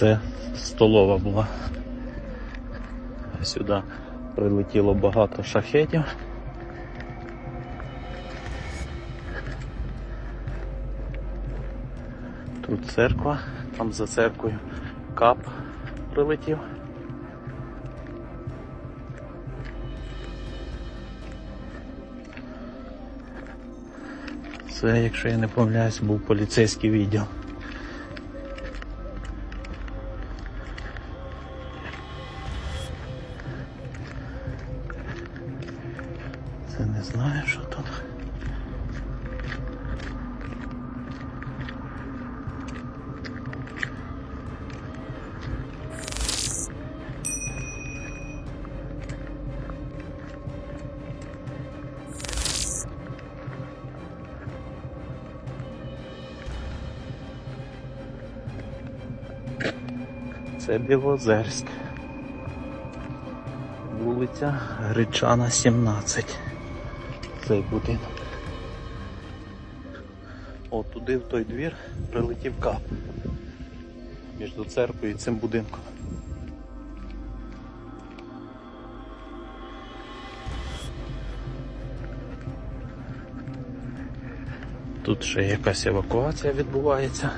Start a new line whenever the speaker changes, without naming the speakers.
Це столова була. Сюди прилетіло багато шахетів. Тут церква, там за церквою кап прилетів. Це, якщо я не помиляюсь, був поліцейський відділ. Це не знаю, що тут. Це Білозерськ. Вулиця Гречана, 17. Цей будинок. О, туди в той двір прилетів кап. Між церквою і цим будинком. Тут ще якась евакуація відбувається.